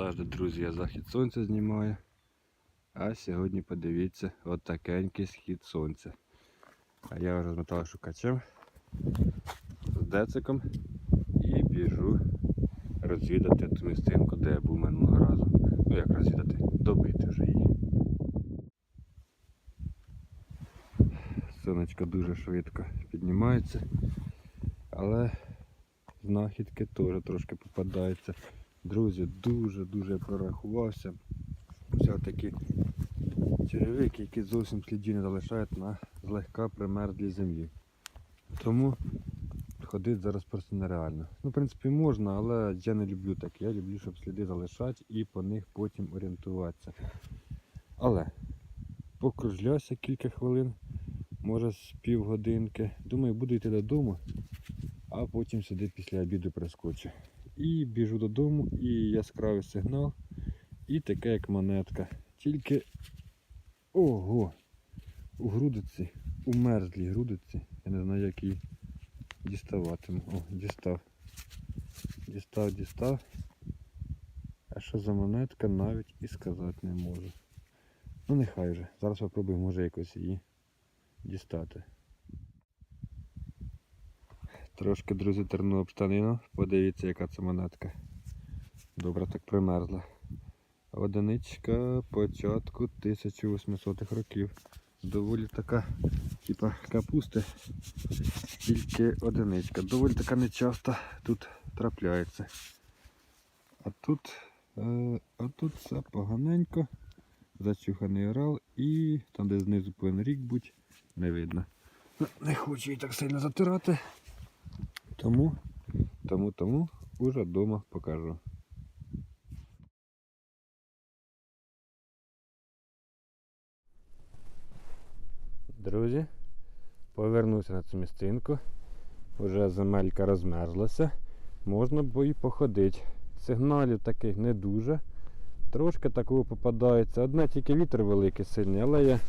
завжди, друзі, я захід сонця знімаю. А сьогодні подивіться, от такенький схід сонця. А я вже змотав шукачем з дециком і біжу розвідати ту місцинку, де я був минулого разу. Ну як розвідати, добити вже її. Сонечко дуже швидко піднімається, але знахідки теж трошки попадаються. Друзі, дуже-дуже прорахувався. Взяв такі черевики, які зовсім слідів не залишають на злегка примерзлій землі. Тому ходити зараз просто нереально. Ну, в принципі, можна, але я не люблю так. Я люблю, щоб сліди залишати і по них потім орієнтуватися. Але покружлявся кілька хвилин, може з півгодинки. Думаю, буду йти додому, а потім сюди після обіду прискочу. І біжу додому, і яскравий сигнал, і таке як монетка. Тільки ого! У грудиці, у мерзлій грудиці. Я не знаю, як її діставатиму. О, дістав. Дістав, дістав. А що за монетка навіть і сказати не можу. Ну нехай вже. Зараз попробую, може якось її дістати. Трошки, друзі, терну об штанину. Подивіться, яка це монетка. Добре так примерзла. Одиничка початку 1800-х років. Доволі така, типа капусти, тільки одиничка. Доволі така нечаста тут трапляється. А тут, е, а тут все поганенько. Зачуханий орал і там, де знизу повинен рік бути, не видно. Ну, Не хочу її так сильно затирати. Тому, тому, тому уже вдома покажу. Друзі, повернувся на цю місцинку. Уже земелька розмерзлася. Можна бо і походити. Сигналів таких не дуже. Трошки такого попадається. Одне тільки вітер великий сильний, але я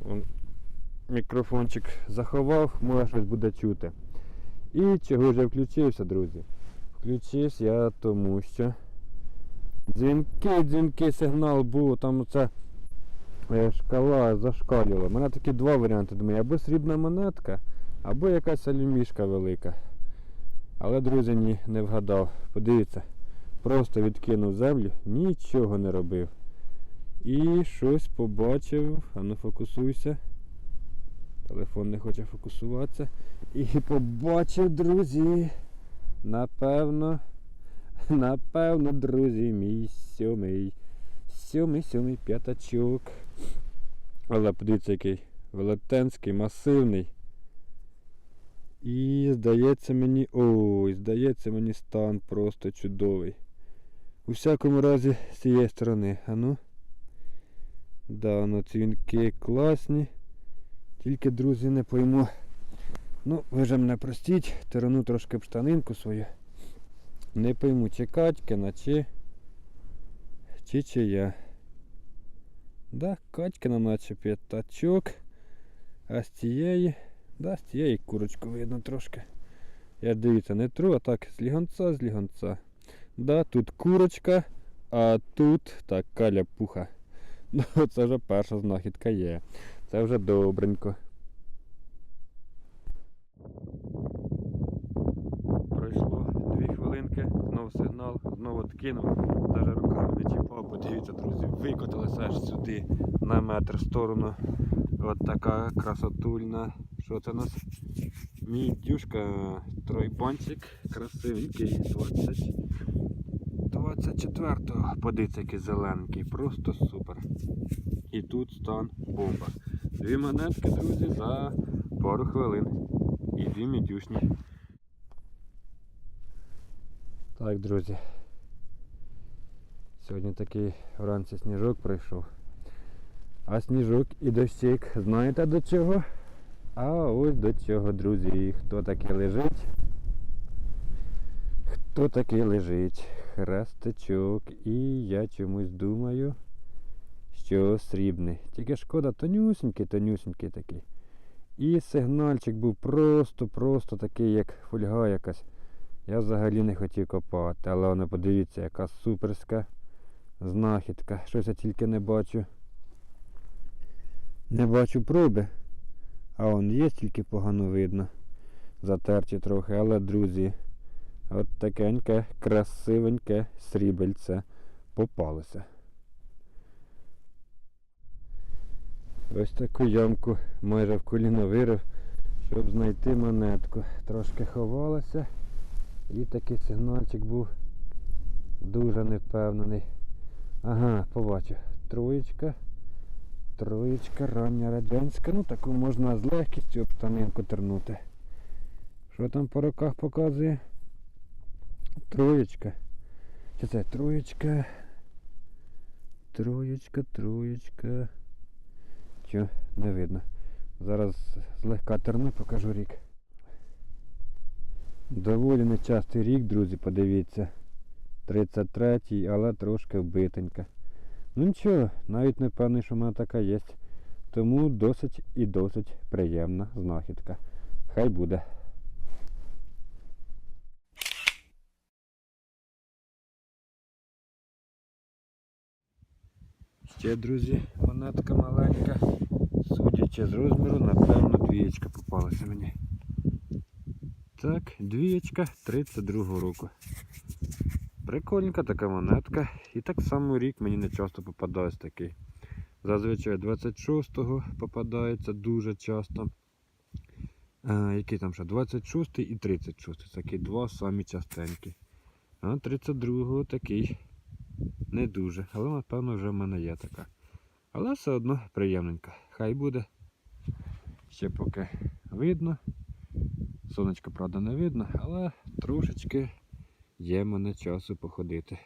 вон, мікрофончик заховав, може щось буде чути. І чого ж я включився, друзі? Включився я тому що дзвінкий, дзвінкий сигнал був, там оце е, шкала зашкалювала. У мене такі два варіанти. Думаю, або срібна монетка, або якась алюмішка велика. Але, друзі, ні, не вгадав. Подивіться, просто відкинув землю, нічого не робив. І щось побачив. А ну фокусуйся. Телефон не хоче фокусуватися. І побачив, друзі. Напевно, напевно, друзі, мій сьомий. Сьомий, сьомий п'ятачок. Але подивіться, який велетенський, масивний. І здається мені. Ой, здається мені стан просто чудовий. У всякому разі з цієї сторони. А ну. Да, ну цвінки класні. Тільки, друзі, не пойму. Ну, ви вже мене простіть, тирану трошки б штанинку свою. Не пойму, чи Катькина, чи. Чи чия. Да, Катькина наче п'ятачок. А з цієї. Да, з цієї курочку видно трошки. Я дивіться, не тру, а так, з лігонца, з лігонца. Да, тут курочка, а тут така ляпуха. Ну, це вже перша знахідка є. Це вже добренько. Пройшло дві хвилинки, знову сигнал, знову откинув, навіть руками не чіпав, подивіться, друзі, викотилися аж сюди на метр в сторону. От така красотульна. Що це у нас? Мідюшка, тройбанчик, красивенький, 20. 24-го. Подивіться, який зелененький, просто супер. І тут стан бомба. Дві монетки, друзі, за пару хвилин. І дві мідюшні. Так, друзі. Сьогодні такий вранці сніжок прийшов. А сніжок і дощик, знаєте до чого? А ось до чого, друзі. Хто такий лежить? Хто такий лежить? Хрестичок. І я чомусь думаю, що срібний. Тільки шкода, тонюсенький, тонюсенький такий. І сигнальчик був просто-просто такий, як фольга якась. Я взагалі не хотів копати, але воно подивіться, яка суперська знахідка. Щось я тільки не бачу. Не бачу проби. А он є, тільки погано видно. Затерті трохи, але друзі, от такеньке, красивеньке срібельце попалося. Ось таку ямку майже в коліно вирив, щоб знайти монетку. Трошки ховалася. І такий сигнальчик був дуже невпевнений. Ага, побачив. Троєчка. Троєчка, рання радянська. Ну таку можна з легкістю об штанинку тернути. Що там по роках показує? Троєчка. Чи це троєчка? Троєчка, троєчка. Чо, не видно. Зараз злегка терну, покажу рік. Доволі нечастий рік, друзі, подивіться. 33-й, але трошки вбитенька. Ну нічого, навіть не певний, що в мене така є. Тому досить і досить приємна знахідка. Хай буде. Ще, друзі, монетка маленька. Судячи з розміру, напевно, двієчка попалася мені. Так, двієчка 32 року. Прикольненька така монетка. І так само рік мені не часто попадається такий. Зазвичай 26-го попадається дуже часто. А, які там ще? 26 і 36. Такі два самі частенькі. А 32-го такий не дуже. Але напевно вже в мене є така. Але все одно приємненька. Хай буде. Ще поки видно. Сонечко, правда, не видно, але трошечки є мене часу походити.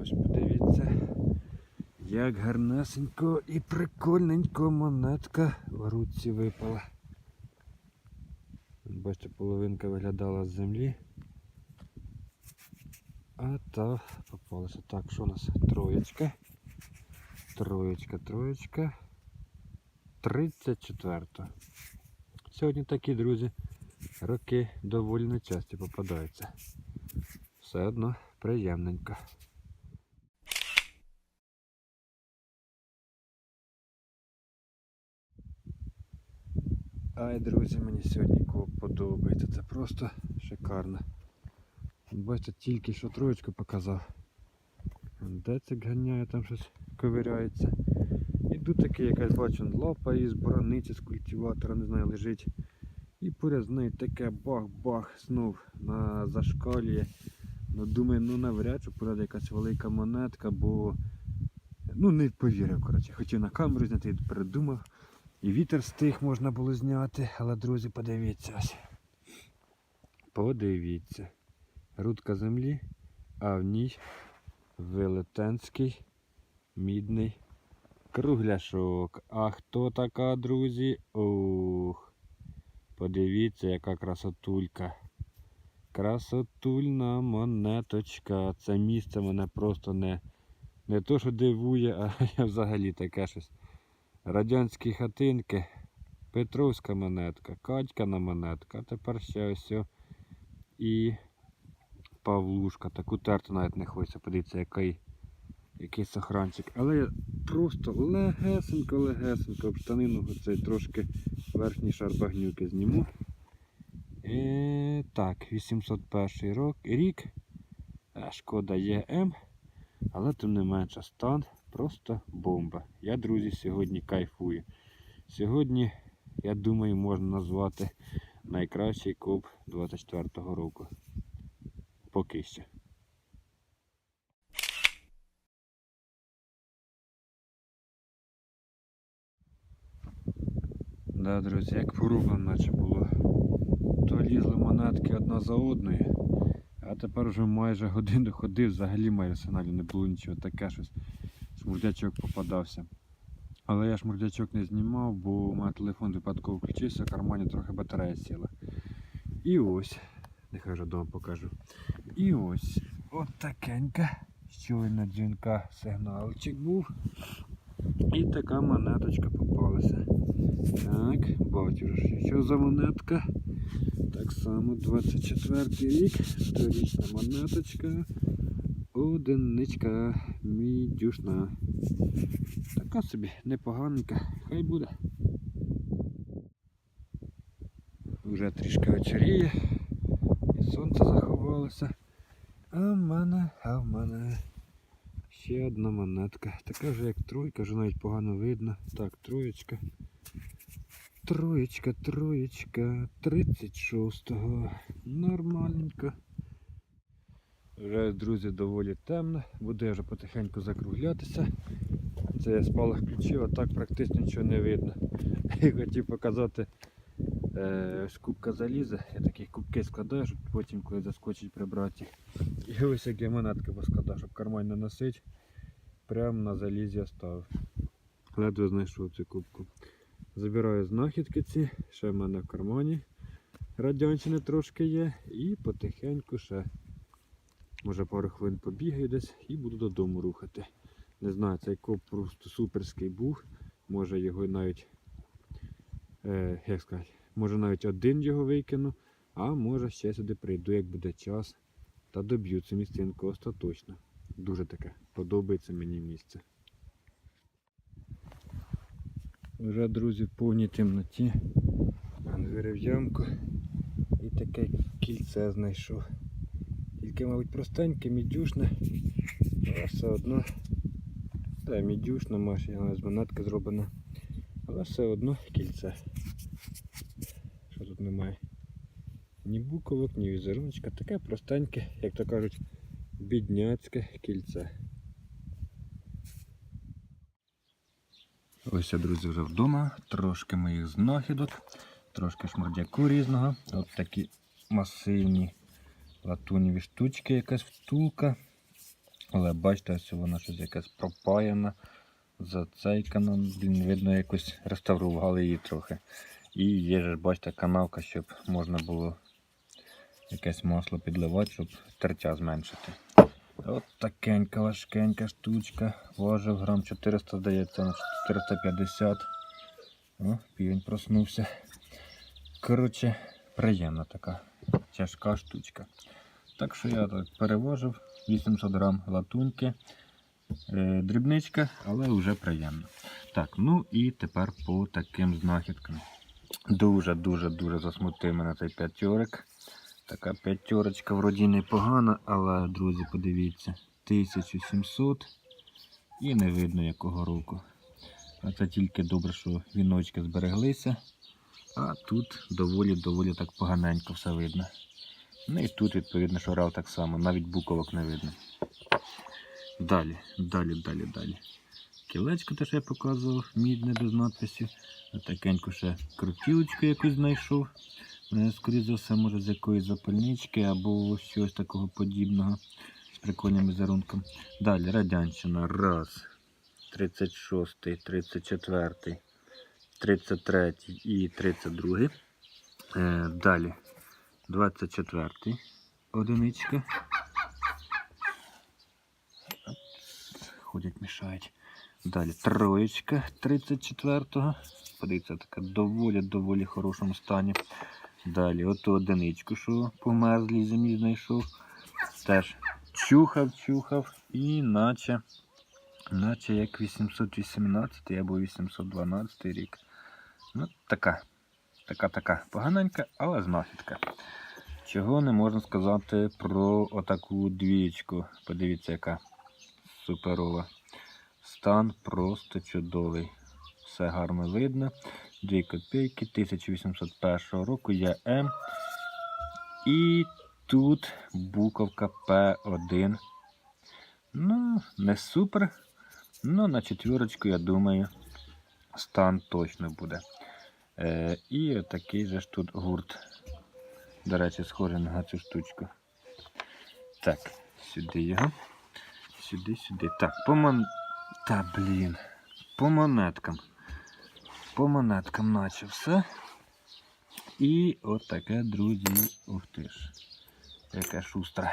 Ось подивіться, як гарнесенько і прикольненько монетка в руці випала. Бачите, половинка виглядала з землі. А та попалася. Так, що у нас? Троєчка. Троєчка, троєчка. 34. Сьогодні такі, друзі, роки доволі нечасті попадаються. Все одно приємненько. Ай, друзі, мені сьогодні коп подобається. Це просто шикарно. Бачите, тільки що троєчку показав. Децик ганяє, там щось ковиряється. Іду такий, якась бачу, лапа із борониці з культиватора, не знаю, лежить. І поряд з нею таке бах-бах знов на зашкалює. Ну думаю, ну навряд чи поряд якась велика монетка, бо ну не повірив, коротше. Хотів на камеру зняти, передумав. І вітер стих можна було зняти, але друзі, подивіться ось. Подивіться. Рудка землі, а в ній велетенський мідний кругляшок. А хто така, друзі? Ух. Подивіться, яка красотулька. Красотульна монеточка. Це місце мене просто не, не то, що дивує, а я взагалі таке щось. Радянські хатинки, Петровська монетка, Катькана монетка, а тепер ще ось і Павлушка. Таку терти навіть не хочеться. Подивіться, який, який сохранчик. Але просто легесенько, легесенько об штанину цей трошки верхній шар багнюки зніму. І, так, 801 рок, рік. Е, Шкода ЄМ. Але тим не менше стан просто бомба. Я, друзі, сьогодні кайфую. Сьогодні, я думаю, можна назвати найкращий коп 24-го року. Поки що. Да, друзі, як порубано наче було. То лізли монетки одна за одною. А тепер вже майже годину ходив, взагалі майже сигналів не було нічого, таке щось. Шмурдячок попадався. Але я шмурдячок не знімав, бо у мене телефон випадково включився, в кармані трохи батарея сіла. І ось, нехай вже вдома покажу. І ось от такенька. Щойно дзвінка сигналчик був. І така монеточка попалася. Так, бачу, що за монетка. Так само 24 рік, сторічна монеточка. Одиничка мідюшна. Така собі непоганенька, хай буде. Вже трішки вечоріє, і сонце заховалося. А в мене, а в мене ще одна монетка. Така вже як тройка, вже навіть погано видно. Так, троєчка. Троєчка, троєчка, 36-го. Нормальненько. Вже, друзі, доволі темно, буду я вже потихеньку закруглятися. Це я спалах включив, а так практично нічого не видно. І хотів показати е, ось кубка заліза. Я такі кубки складаю, щоб потім, коли заскочить прибрати їх. І ось які монетки поскладав, щоб карман не носить. Прямо на залізі оставив. Ледве знайшов цю кубку. Забираю знахідки ці, ще в мене в кармані. Радянщини трошки є. І потихеньку ще. Може пару хвилин побігаю десь і буду додому рухати. Не знаю, цей коп просто суперський був. Може його навіть, е, як сказати, може навіть один його викину, а може ще сюди прийду, як буде час. Та доб'ю цю місцинку остаточно. Дуже таке подобається мені місце. Вже, друзі, в повній темноті. Вирив ямку і таке кільце знайшов. Тільки, мабуть, простеньке, мідюшне, але все одно. Та мідюшна машина, з монетки зроблена. Але все одно кільце. Що тут немає? Ні буковок, ні візеруночка. Таке простеньке, як то кажуть, бідняцьке кільце. Ось я, друзі, вже вдома. Трошки моїх знахідок, трошки шмурдяку різного. От такі масивні латуніві штучки, якась втулка. Але бачите, ось вона щось якась пропаяна, зацейкана. Блін, видно, якось реставрували її трохи. І є ж, бачите, канавка, щоб можна було якесь масло підливати, щоб тертя зменшити. От такенька важкенька штучка. Важив грам 400, здається, на 450. О, півень проснувся. Коротше, приємна така тяжка штучка. Так що я так перевожив 800 грам латунки. Е, дрібничка, але вже приємно. Так, ну і тепер по таким знахідкам. Дуже-дуже-дуже засмутив мене цей п'ятьорик. Така п'ятерочка вроді непогана, але, друзі, подивіться, 1700 і не видно якого року. А це тільки добре, що віночки збереглися. А тут доволі-доволі так поганенько все видно. Ну і тут, відповідно, що так само, навіть буковок не видно. Далі, далі, далі, далі. Кілечко теж я показував, мідне без надписів. Такеньку ще крутілочку якусь знайшов. Скоріше за все, може з якоїсь запальнички або щось такого подібного з прикольним візерунком. Далі радянщина. Раз. 36, 34, 33 і 32. Е, далі 24 одиничка. Ходять, мішають. Далі троєчка 34-го. Подивіться, така доволі-доволі хорошому стані. Далі оту одиничку, що по мерзлій землі знайшов. Теж чухав, чухав і наче, наче як 818 або 812 рік. Ну, така, така, така поганенька, але знахідка. Чого не можна сказати про отаку двієчку. Подивіться, яка суперова. Стан просто чудовий. Все гарно видно. 2 копійки 1801 року є М. І тут буковка П1. Ну, не супер. Ну, на четвірочку, я думаю, стан точно буде. Е, і отакий же ж тут гурт. До речі, схожий на цю штучку. Так, сюди його. Сюди, сюди. Так, по мон... Та блін. По монеткам. По монеткам наче все. І от друзі, ух ти ж. Яке шустре.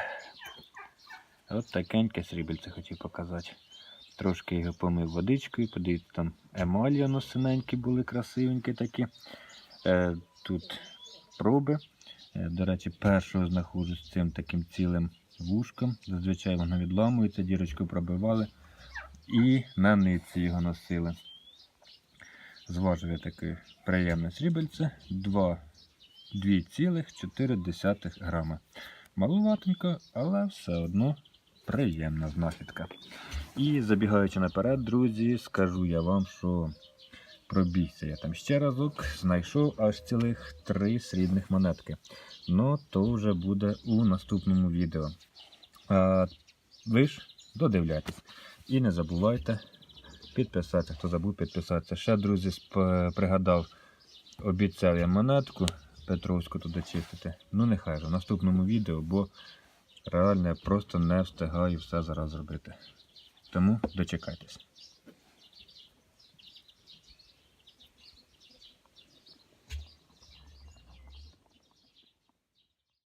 От такеньке срібельце хотів показати. Трошки його помив водичкою, подивіться, там емалі воно синенькі були, красивенькі такі. Е, тут проби. Е, до речі, першого знаходжу з цим таким цілим вушком. Зазвичай воно відламується, дірочку пробивали. І на ниці його носили. Зважив я таке приємне срібельце 2,4 грама. Малуватенько, але все одно приємна знахідка. І забігаючи наперед, друзі, скажу я вам, що пробігся я там ще разок, знайшов аж цілих три срібних монетки. Ну, то вже буде у наступному відео. А, ви ж додивляйтесь. І не забувайте підписатися, хто забув підписатися. Ще, друзі, пригадав, обіцяв я монетку Петровську туди чистити. Ну, нехай в наступному відео, бо реально я просто не встигаю все зараз зробити. Тому дочекайтесь.